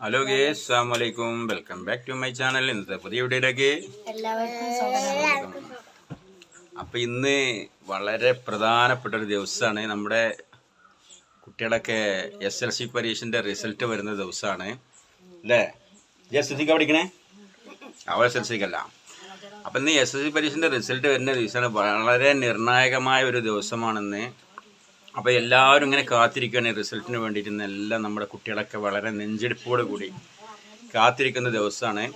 Hello ഗേ അസ്സാം വലൈക്കും welcome back to my channel ഇന്നത്തെ പുതിയ വീഡിയോയിലേക്ക് അപ്പം ഇന്ന് വളരെ പ്രധാനപ്പെട്ട ഒരു ദിവസമാണ്. നമ്മുടെ കുട്ടികളൊക്കെ എസ് എൽ സി പരീക്ഷന്റെ റിസൾട്ട് വരുന്ന ദിവസമാണ്. അല്ലേ? എസ് എൽ സിക്ക് പഠിക്കണേ അവ എസ് എൽ സിക്കല്ല അപ്പം ഇന്ന് എസ് എൽ സി പരീക്ഷന്റെ റിസൾട്ട് വരുന്ന ദിവസമാണ്. വളരെ നിർണായകമായ ഒരു ദിവസമാണെന്ന് അപ്പോൾ എല്ലാവരും ഇങ്ങനെ കാത്തിരിക്കുകയാണ് റിസൾട്ടിന് വേണ്ടിയിട്ട് എല്ലാം നമ്മുടെ കുട്ടികളൊക്കെ വളരെ നെഞ്ചെടുപ്പോട് കൂടി കാത്തിരിക്കുന്ന ദിവസമാണ്.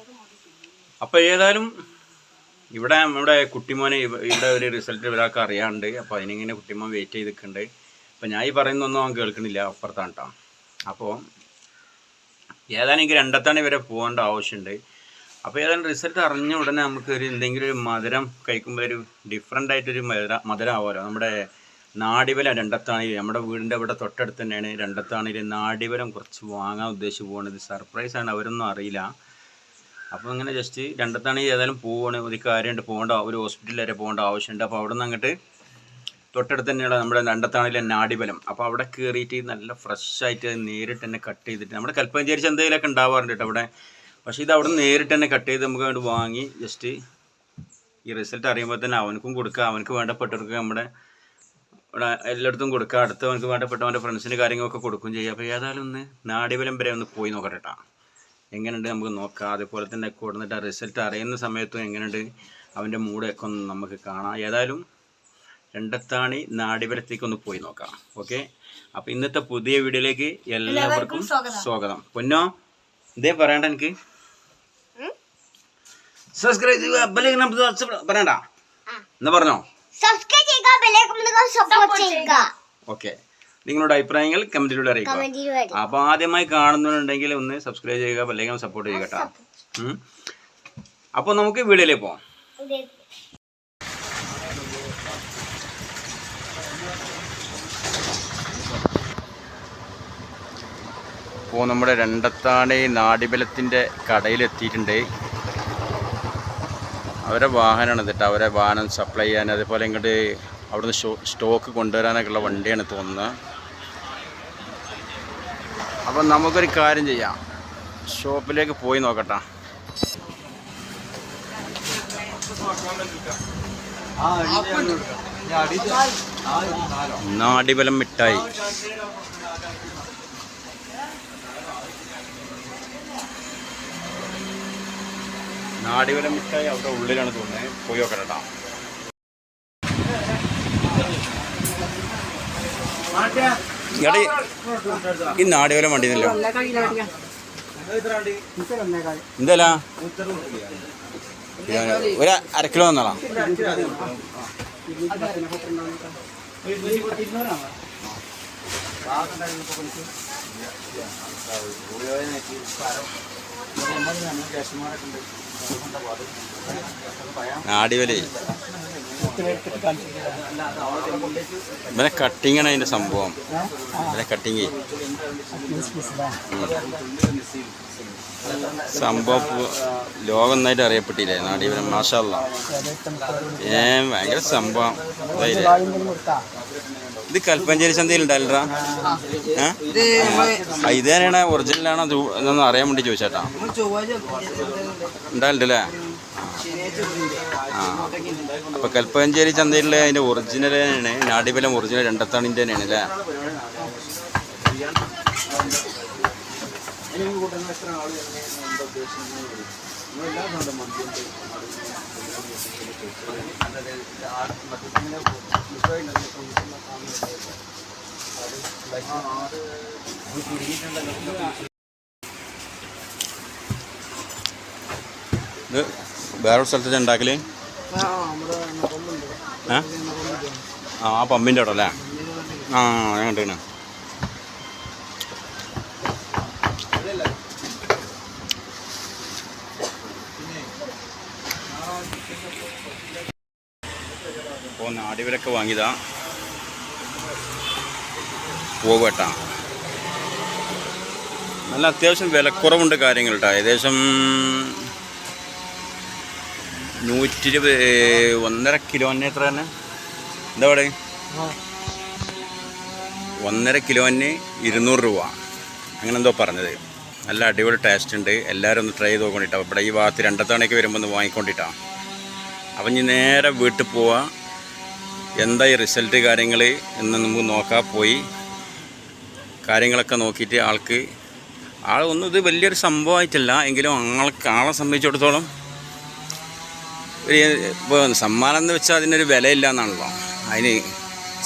അപ്പോൾ ഏതായാലും ഇവിടെ നമ്മുടെ കുട്ടിമോനെ ഇവ- ഇവിടെ ഒരു റിസൾട്ട് ഒരാൾക്ക് അറിയാണ്ട് അപ്പോൾ അതിനിങ്ങനെ കുട്ടിമോൻ വെയിറ്റ് ചെയ്ത് നിൽക്കുന്നുണ്ട് അപ്പോൾ ഞാൻ ഈ പറയുന്നൊന്നും അവൻ കേൾക്കണില്ല അപ്പുറത്താണ് കേട്ടോ അപ്പോൾ ഏതായാലും എനിക്ക് രണ്ടത്താണ് വരെ പോകേണ്ട ആവശ്യമുണ്ട്. അപ്പോൾ ഏതായാലും റിസൾട്ട് അറിഞ്ഞ ഉടനെ നമുക്ക് ഒരു എന്തെങ്കിലും ഒരു മധുരം കഴിക്കുമ്പോൾ ഒരു ഡിഫറെന്റ് ആയിട്ടൊരു മധുര മധുരം ആവുമല്ലോ. നമ്മുടെ നാടിവലം രണ്ടത്താണിയിൽ നമ്മുടെ വീടിന്റെ ഇവിടെ തൊട്ടടുത്ത് തന്നെയാണ് രണ്ടത്താണിയിൽ നാടിവലം കുറച്ച് വാങ്ങാൻ ഉദ്ദേശിച്ച് പോകുന്നത് സർപ്രൈസാണ് അവരൊന്നും അറിയില്ല. അപ്പോൾ ഇങ്ങനെ ജസ്റ്റ് രണ്ടത്താണി ഏതായാലും പോവാണ്. ഒരു കാര്യമുണ്ട് പോകേണ്ട. ഒരു ഹോസ്പിറ്റലിൽ വരെ പോകേണ്ട ആവശ്യമുണ്ട് അപ്പോൾ അവിടെ നിന്ന് അങ്ങോട്ട് തൊട്ടടുത്ത് തന്നെയുള്ള നമ്മുടെ രണ്ടത്താണിലെ നാടിബലം അപ്പോൾ അവിടെ കയറിയിട്ട് നല്ല ഫ്രഷായിട്ട് നേരിട്ട് തന്നെ കട്ട് ചെയ്തിട്ട് നമ്മുടെ കൽപ്പഞ്ചേരി ചന്തയിലൊക്കെ ഉണ്ടാവാറുണ്ട് കേട്ടോ അവിടെ. പക്ഷേ ഇത് അവിടെ നേരിട്ട് തന്നെ കട്ട് ചെയ്ത് നമുക്ക് അങ്ങോട്ട് വാങ്ങി ജസ്റ്റ് ഈ റിസൾട്ട് അറിയുമ്പോൾ തന്നെ അവനക്കും കൊടുക്കുക അവനക്ക് വേണ്ടപ്പെട്ടവർക്ക് നമ്മുടെ ഇവിടെ എല്ലായിടത്തും കൊടുക്കുക അടുത്തവനക്ക് വേണ്ടപ്പെട്ടവന്റെ ഫ്രണ്ട്സിന് കാര്യങ്ങളൊക്കെ കൊടുക്കും ചെയ്യുക അപ്പോൾ ഏതായാലും ഒന്ന് നാടിവലം വരെ ഒന്ന് പോയി നോക്കട്ടെ കേട്ടോ എങ്ങനെയുണ്ട് നമുക്ക് നോക്കാം. അതേപോലെ തന്നെ കൊടുന്നിട്ട് ആ റിസൾട്ട് അറിയുന്ന സമയത്തും എങ്ങനെയുണ്ട് അവന്റെ മൂടൊക്കെ ഒന്ന് നമുക്ക് കാണാം. ഏതായാലും രണ്ടത്താണി നാടിപുരത്തേക്ക് ഒന്ന് പോയി നോക്കാം. ഓക്കെ? അപ്പോൾ ഇന്നത്തെ പുതിയ വീഡിയോയിലേക്ക് എല്ലാവർക്കും സ്വാഗതം. പൊന്നോ ഇതേ പറയണ്ട എനിക്ക്. സബ്സ്ക്രൈബ് ചെയ്യുക. പറയണ്ട. എന്നാ പറഞ്ഞോ? സപ്പോർട്ട് ചെയ്യുക. ഓക്കെ. നിങ്ങളുടെ അഭിപ്രായങ്ങൾ കമന്റിലൂടെ അറിയിക്കുക. അപ്പൊ ആദ്യമായി കാണുന്നുണ്ടെങ്കിൽ ഒന്ന് സബ്സ്ക്രൈബ് ചെയ്യുക അല്ലെങ്കിൽ സപ്പോർട്ട് ചെയ്യുക കേട്ടോ. അപ്പോൾ നമുക്ക് വീഡിയോയിലേക്ക് പോവാം. ഇപ്പോൾ നമ്മുടെ രണ്ടത്താണി നാടിബലത്തിന്റെ കടയിലെത്തിയിട്ടുണ്ട്. അവരെ വാഹനമാണ് ഇതിട്ട് അവരെ വാഹനം സപ്ലൈ ചെയ്യാൻ അതേപോലെ ഇങ്ങോട്ട് അവിടുന്ന് സ്റ്റോക്ക് കൊണ്ടുവരാനൊക്കെയുള്ള വണ്ടിയാണ് തോന്നുന്നത്. അപ്പം നമുക്കൊരു കാര്യം ചെയ്യാം. ഷോപ്പിലേക്ക് പോയി നോക്കട്ടെ. നാടിബലം മിഠായി. നാടിബലം മിഠായി അവിടെ ഉള്ളിലാണ് തോന്നുന്നത്. പോയി നോക്കട്ടെ ഇങ്ങട് ഈ നാടിബലം വണ്ടിന്നല്ലോ. എന്തല്ല ഒരു അര കിലോ തന്നോളാം. നാടിവലേ ഇവനെ കട്ടിങ്ങാണ് അതിന്റെ സംഭവം. ഇവനെ കട്ടിങ് സംഭവം ലോകം ഒന്നായിട്ട് അറിയപ്പെട്ടില്ലേ? നാടിവരം മാഷല്ല ഏ ഭയങ്കര സംഭവം. ഇതായില്ലേ? ഇത് കൽപ്പഞ്ചേരി ചന്തയിൽ ഉണ്ടായില്ലടാ. ഏ? ഇത് തന്നെയാണ് ഒറിജിനലാണോ അറിയാൻ വേണ്ടി ചോദിച്ചേട്ടാ ഉണ്ടായില്ലല്ലേ? ആ. അപ്പൊ കൽപ്പഞ്ചേരി ചന്തയിലെ അതിന്റെ ഒറിജിനൽ തന്നെയാണ്. നാടിബലം ഒറിജിനൽ രണ്ടത്താണിന്റെ തന്നെയാണ് അല്ലേ? ഇത് വേറൊരു സ്ഥലത്ത് ഉണ്ടാക്കൽ? ആ ആ പമ്പിന്റെ അവിടെ അല്ലേ? ആ ഞാൻ കണ്ടിരുന്നു. അപ്പോൾ നാടിവരൊക്കെ വാങ്ങിയതാ. പോകട്ടാ നല്ല അത്യാവശ്യം വിലക്കുറവുണ്ട് കാര്യങ്ങൾ കേട്ടോ. ഏകദേശം നൂറ്റി ഇരുപത് ഒന്നര കിലോന് എത്ര തന്നെ എന്താ പറയുക ഒന്നര കിലോന് ഇരുന്നൂറ് രൂപ. അങ്ങനെ എന്തോ പറഞ്ഞത്. നല്ല അടിപൊളി ടേസ്റ്റ് ഉണ്ട്. എല്ലാവരും ഒന്ന് ട്രൈ ചെയ്ത് നോക്കൊണ്ടിട്ടോ. ഇവിടെ ഈ ഭാഗത്ത് രണ്ടത്തവണയ്ക്ക് വരുമ്പോൾ ഒന്ന് വാങ്ങിക്കൊണ്ടിട്ടാ. അപ്പം ഇനി നേരെ വീട്ടിൽ പോവാം. എന്താ ഈ റിസൾട്ട് കാര്യങ്ങൾ എന്ന് നമുക്ക് നോക്കാൻ പോയി കാര്യങ്ങളൊക്കെ നോക്കിയിട്ട് ആൾക്ക് ആൾ ഒന്നും ഇത് വലിയൊരു സംഭവമായിട്ടില്ല. എങ്കിലും ആൾക്ക് ആളെ സംബന്ധിച്ചിടത്തോളം ഒരു സമ്മാനം എന്ന് വെച്ചാൽ അതിനൊരു വിലയില്ല എന്നാണല്ലോ. അതിന്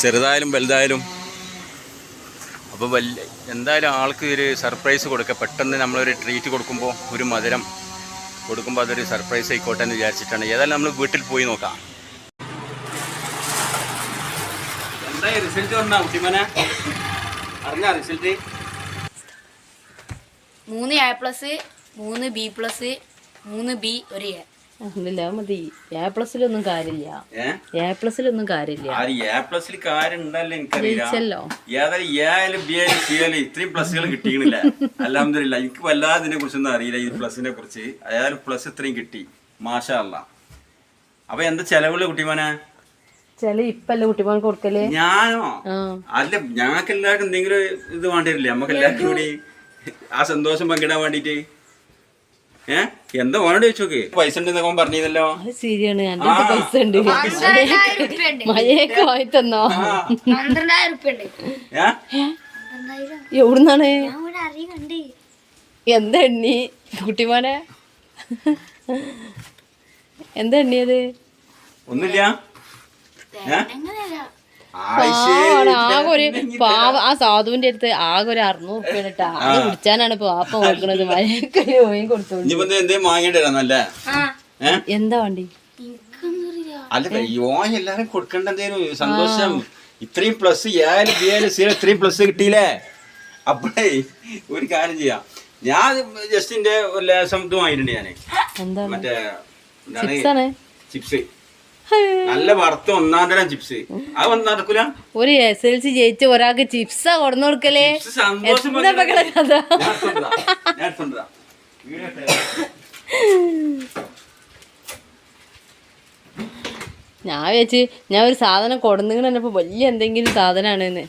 ചെറുതായാലും വലുതായാലും. അപ്പോൾ വലിയ എന്തായാലും ആൾക്ക് ഒരു സർപ്രൈസ് കൊടുക്കുക പെട്ടെന്ന് നമ്മളൊരു ട്രീറ്റ് കൊടുക്കുമ്പോൾ ഒരു മധുരം കൊടുക്കുമ്പോൾ അതൊരു സർപ്രൈസ് ആയിക്കോട്ടെ എന്ന് വിചാരിച്ചിട്ടാണ്. ഏതായാലും നമ്മൾ വീട്ടിൽ പോയി നോക്കാം. മൂന്ന് എ പ്ലസ് മൂന്ന് ബി പ്ലസ് മൂന്ന് ബി ഒരു എ ഇല്ല മതി. എ പ്ലസിലൊന്നും കാര്യമില്ല. എ പ്ലസിലൊന്നും കാര്യമില്ല. എ പ്ലസിൽ കാര്യം ഉണ്ടല്ലോ എനിക്കറിയില്ല. ഏതായാലും എ ആയാലും ബി ആയാലും സി ആയാലും ഇത്രയും പ്ലസുകൾ കിട്ടിയില്ല അലഹമില്ല എനിക്ക് വല്ലാതെ ഇതിനെ കുറിച്ചൊന്നും അറിയില്ല ഈ പ്ലസിനെ കുറിച്ച്. അയാലും പ്ലസ് ഇത്രയും കിട്ടി. മാഷാ അല്ല അപ്പൊ എന്താ ചെലവുള്ള കുട്ടിമാനെ? ചില ഇപ്പല്ലേ കുട്ടിമാൻ കൊടുക്കൽ? ഞാനോ? അല്ല ഞങ്ങൾക്ക് എല്ലാവർക്കും എന്തെങ്കിലും ഇത് വേണ്ടിവരില്ലേ? നമുക്ക് എല്ലാവർക്കും കൂടി ആ സന്തോഷം പങ്കിടാൻ വേണ്ടിട്ട് എന്താ ഓനോട് ചോദിച്ചോക്ക്? പൈസ ഉണ്ടെന്നൊക്കെ പറഞ്ഞിരുന്നല്ലോ. അത് ശരിയാണ്. എന്റെ അടുത്ത് പൈസ ഉണ്ട്. മഴയൊക്കെ വായി തന്നോ? എവിടുന്നാണ്? എന്താ എണ്ണി? കുട്ടിമാനെ? എന്താ എണ്ണിയത്? ഒന്നുമില്ല. ആകെ ഒരു പാവ ആ സാധുവിന്റെ അടുത്ത് ആകെ ഒരു അറുന്നൂറ് റുപ്യ ഇട്ടാ അത് കുടിച്ചാനാണ് ഇപ്പൊ വാപ്പ നോക്കണത്. മഴയൊക്കെ കൊടുത്തോണ്ട്. എന്താ വണ്ടി? അല്ല യോ എല്ലാരും കൊടുക്കേണ്ട എന്തേലും സന്തോഷം. ഇത്രയും പ്ലസ് ഏഴ് ബി ഏഴ് സി ഇത്രയും പ്ലസ് കിട്ടിയില്ലേ? അപ്പോഴേ ഒരു കാര്യം ചെയ്യാം. ഞാൻ ജസ്റ്റിന്റെ ലേസം ഇത് വാങ്ങിയിട്ടുണ്ട് ഞാൻ. എന്താണ്? മറ്റേ ചിപ്സ്. നല്ല വറുത്ത ഒന്നാം തരം ചിപ്സ്. അത് വന്ന് നടക്കൂല? ഒരു എസ് എൽ സി ജയിച്ച ഒരാൾക്ക് ചിപ്സാ കൊടുന്നു കൊടുക്കലേ? ഞാൻ വെച്ച് ഞാൻ ഒരു സാധനം കൊടുന്നിങ്ങനെ വലിയ എന്തെങ്കിലും സാധനമാണെന്ന്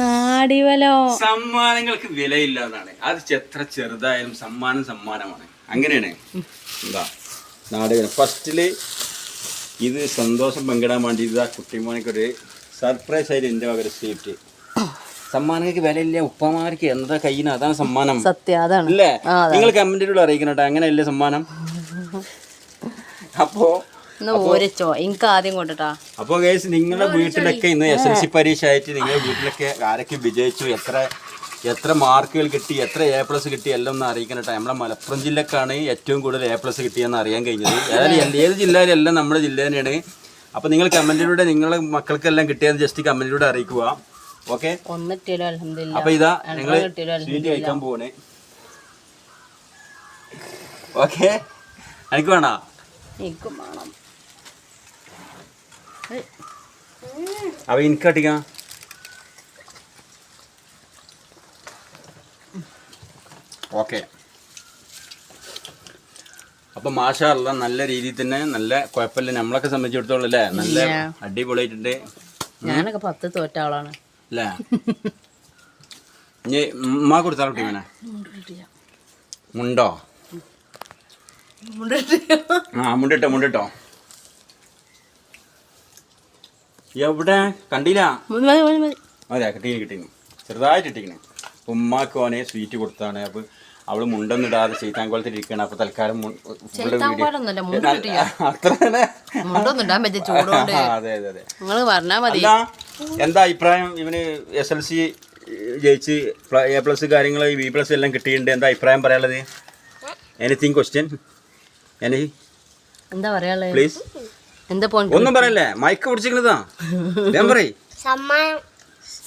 നാടിവലോ? സമ്മാനങ്ങൾക്ക് വിലയില്ലാതാണ് അത് എത്ര ചെറുതായാലും സമ്മാനം സമ്മാനമാണ്. അങ്ങനെയാണ്. എന്താ? നാടിവലം. ഫസ്റ്റിൽ ഇത് സന്തോഷം പങ്കിടാൻ വേണ്ടി ഇതാ കുട്ടിമോനക്കൊരു സർപ്രൈസ് ആയിട്ട് എന്റെ വക സ്വീറ്റ് സമ്മാനങ്ങൾക്ക് വിലയില്ല. ഉപ്പമാർക്ക് എന്താ കയ്യിന്? അതാണ് സമ്മാനം. സത്യം അതാണ്. അല്ലേ നിങ്ങൾ കമന്റിലൂടെ അറിയിക്കണം കേട്ടോ. അങ്ങനെയല്ലേ സമ്മാനം? അപ്പോ ഓരച്ചോ എനിക്ക് ആദ്യം കൊണ്ടിട്ടാ. അപ്പൊ നിങ്ങളുടെ വീട്ടിലൊക്കെ ഇന്ന് എസ് എൽ സി പരീക്ഷ ആയിട്ട് നിങ്ങളുടെ വീട്ടിലൊക്കെ ആരൊക്കെ വിജയിച്ചു? എത്ര എത്ര മാർക്കുകൾ കിട്ടി എത്ര എ പ്ലസ് കിട്ടി എല്ലാം ഒന്ന് അറിയിക്കണം കേട്ടോ നമ്മുടെ മലപ്പുറം ജില്ലക്കാണ് ഏറ്റവും കൂടുതൽ എ പ്ലസ് കിട്ടിയെന്ന് അറിയാൻ കഴിഞ്ഞത്. ഏതായാലും ഏത് ജില്ലയിലെല്ലാം നമ്മുടെ ജില്ല തന്നെയാണ്. അപ്പോൾ നിങ്ങൾ കമന്റിലൂടെ നിങ്ങളുടെ മക്കൾക്കെല്ലാം കിട്ടിയെന്ന് ജസ്റ്റ് കമന്റിലൂടെ അറിയിക്കുക. ഓക്കെ അപ്പം അലഹമില്ല അപ്പൊ ഇതാ നിങ്ങൾ സ്വീറ്റ് കഴിക്കാൻ പോകണേ ഓക്കെ എനിക്ക് വേണോ. അപ്പം എനിക്ക് അടിക്കാം ഓക്കെ. അപ്പൊ മാഷാല്ല നല്ല രീതിയിൽ തന്നെ നല്ല കുഴപ്പമില്ല. നമ്മളൊക്കെ സംബന്ധിച്ചിടത്തോളം അല്ലേ? നല്ല അടിപൊളിയായിട്ടുണ്ട്. ഞാനൊക്കെ പത്ത് തോറ്റ ആളാണ്. അല്ലേ? ഇനി ഉമ്മ കൊടുത്താൽ കുട്ടി ഇങ്ങനെ മുണ്ടോ? ആ മുണ്ടിട്ടോ മുണ്ടിട്ടോ. എവിടെ? കണ്ടില്ല? അതെ കിട്ടീന് കിട്ടീന് ചെറുതായിട്ട് ഇട്ടിക്കണ് ഉമ്മാക്കോനെ സ്വീറ്റ് കൊടുത്താണ്. അപ്പൊ അവൾ മുണ്ടൊന്നിടാതെ ചെയ്താങ്കോളത്തിൽ ഇരിക്കണം അപ്പൊ തൽക്കാലം അത്ര തന്നെ അതെ അതെ അതെ. പറഞ്ഞാ മതി. എന്താ അഭിപ്രായം? ഇവന് എസ് എൽ സി ജയിച്ച് എ പ്ലസ് കാര്യങ്ങൾ ബി പ്ലസ് എല്ലാം കിട്ടിയിട്ടുണ്ട്. എന്താ അഭിപ്രായം പറയാനുള്ളത്? എനിത്തിങ് ക്വസ്റ്റ്യൻ എനി എന്താ പറയാനുള്ളത്? പ്ലീസ് എന്താ ഒന്നും പറയല്ലേ? മൈക്ക് പിടിച്ചിരിക്കുന്നതാ. ഞാൻ പറയ്. സമ്മാനം.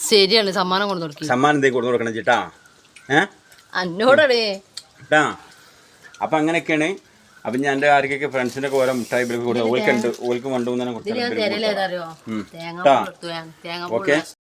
ശരിയാണ് സമ്മാനം കൊടുത്തു കൊടുക്കി സമ്മാനം എന്തെങ്കിലും കൊടുത്തു കൊടുക്കണം ചേട്ടാ. ഏ? അന്നോടേ അപ്പം അങ്ങനെയൊക്കെയാണ്. അപ്പൊ ഞാൻ എന്റെ ആർക്കൊക്കെ ഫ്രണ്ട്സിന്റെ ഓരോ മിഠായി ബിലൊക്കെ കൊടുക്കും ഓൽക്കുണ്ട് ഓൽക്ക് കൊണ്ടുപോകുന്നതിനെ തേങ്ങ ഓക്കെ.